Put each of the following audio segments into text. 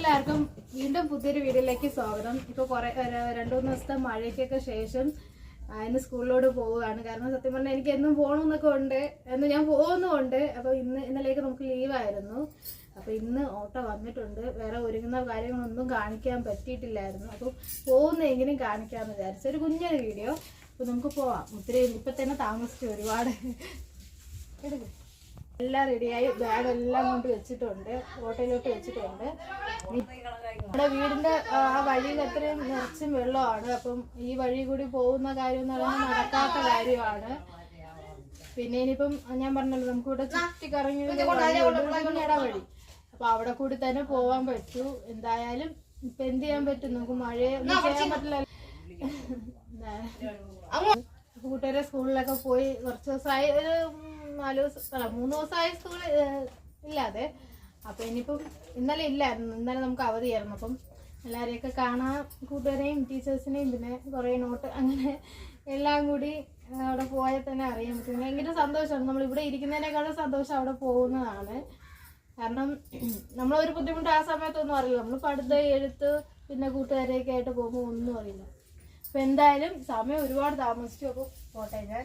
എല്ലാവർക്കും വീണ്ടും പുതിയൊരു വീഡിയോയിലേക്ക് സ്വാഗതം. ഇപ്പോൾ കുറേ രണ്ടു മൂന്ന് ദിവസത്തെ മഴയ്ക്കൊക്കെ ശേഷം ഇന്ന് സ്കൂളിലോട്ട് പോവുകയാണ്. കാരണം സത്യം പറഞ്ഞാൽ എനിക്ക് എന്നും പോകണമെന്നൊക്കെ ഉണ്ട്. എന്ന് ഞാൻ പോകുന്നുമുണ്ട്. അപ്പോൾ ഇന്ന് ഇന്നലേക്ക് നമുക്ക് ലീവായിരുന്നു അപ്പോൾ ഇന്ന് ഓട്ടോ വന്നിട്ടുണ്ട്. വേറെ ഒരുങ്ങുന്ന കാര്യങ്ങളൊന്നും കാണിക്കാൻ പറ്റിയിട്ടില്ലായിരുന്നു. അപ്പോൾ പോകുന്ന എങ്ങനെയും കാണിക്കാമെന്ന് വിചാരിച്ചു ഒരു കുഞ്ഞൊരു വീഡിയോ. അപ്പോൾ നമുക്ക് പോവാം. ഒത്തിരി ഇപ്പം തന്നെ താമസിച്ചു ഒരുപാട്. എടുക്ക്. എല്ലാം റെഡിയായി ബാഗ് എല്ലാം കൊണ്ട് വെച്ചിട്ടുണ്ട്. ഓട്ടോയിലോട്ട് വെച്ചിട്ടുണ്ട്. നമ്മുടെ വീടിന്റെ ആ വഴിയിൽ അത്രയും നിറച്ചും വെള്ളമാണ്. അപ്പം ഈ വഴി കൂടി പോകുന്ന കാര്യം എന്ന് പറയുന്നത് നടക്കാത്ത കാര്യമാണ്. പിന്നെ ഇനിയിപ്പം ഞാൻ പറഞ്ഞല്ലോ നമുക്ക് ഇവിടെ ചുറ്റി കറങ്ങി ഒരു വഴിയുണ്ട്, ഒരു കുഞ്ഞിട വഴി അപ്പൊ അവിടെ കൂടി തന്നെ പോവാൻ പറ്റൂ. എന്തായാലും ഇപ്പൊ എന്ത് ചെയ്യാൻ പറ്റും? നമുക്ക് മഴയൊന്നും ചെയ്യാൻ പറ്റില്ല കൂട്ടുകാരെ സ്കൂളിലൊക്കെ പോയി കുറച്ച് ദിവസമായി. ഒരു നാല് ദിവസം അല്ല മൂന്ന് ദിവസമായ സ്കൂൾ ഇല്ലാതെ. അപ്പൊ ഇനിയിപ്പം ഇന്നലെ ഇല്ലായിരുന്നു. ഇന്നലെ നമുക്ക് അവധിയായിരുന്നു. അപ്പം എല്ലാവരെയൊക്കെ കാണാൻ കൂട്ടുകാരെയും ടീച്ചേഴ്സിനെയും പിന്നെ കുറേ നോട്ട് അങ്ങനെ എല്ലാം കൂടി അവിടെ പോയാൽ തന്നെ അറിയാൻ പറ്റും. ഭയങ്കര സന്തോഷമാണ്. നമ്മൾ ഇവിടെ ഇരിക്കുന്നതിനേക്കാളും സന്തോഷം അവിടെ പോകുന്നതാണ്. കാരണം നമ്മളൊരു ബുദ്ധിമുട്ട് ആ സമയത്തൊന്നും അറിയില്ല. നമ്മൾ പഠിത്ത എഴുത്ത് പിന്നെ കൂട്ടുകാരെയൊക്കെ ആയിട്ട് പോകുമ്പോൾ ഒന്നും അറിയില്ല. അപ്പം എന്തായാലും സമയം ഒരുപാട് താമസിച്ചു. അപ്പോൾ പോട്ടെ ഞാൻ.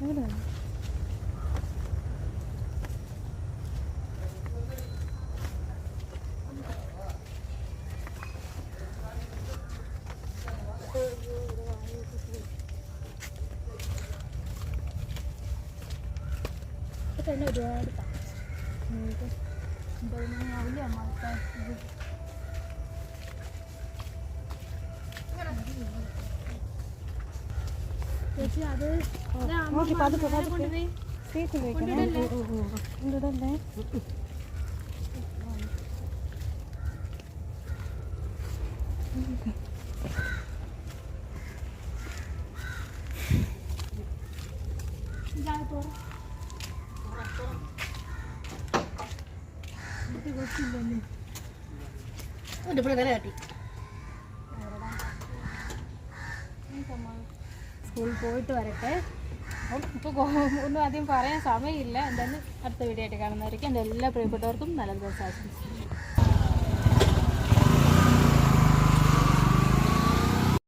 Kita ini udah depan. Ini terus. Dari mana ya, to others. Okay, padu padu padu. See to make it. Oh oh oh. Into the left. Okay. जाए तो Oh, dia pernah tadi. Ini. സ്കൂളിൽ പോയിട്ട് വരട്ടെ. അപ്പം ഇപ്പോൾ ഒന്നും ആദ്യം പറയാൻ സമയമില്ല. എന്തായാലും അടുത്ത വീഡിയോ ആയിട്ട് കാണുന്നവരേക്കും എന്റെ എല്ലാ പ്രിയപ്പെട്ടവർക്കും നല്ല ദിവസം ആശംസിക്കുന്നു.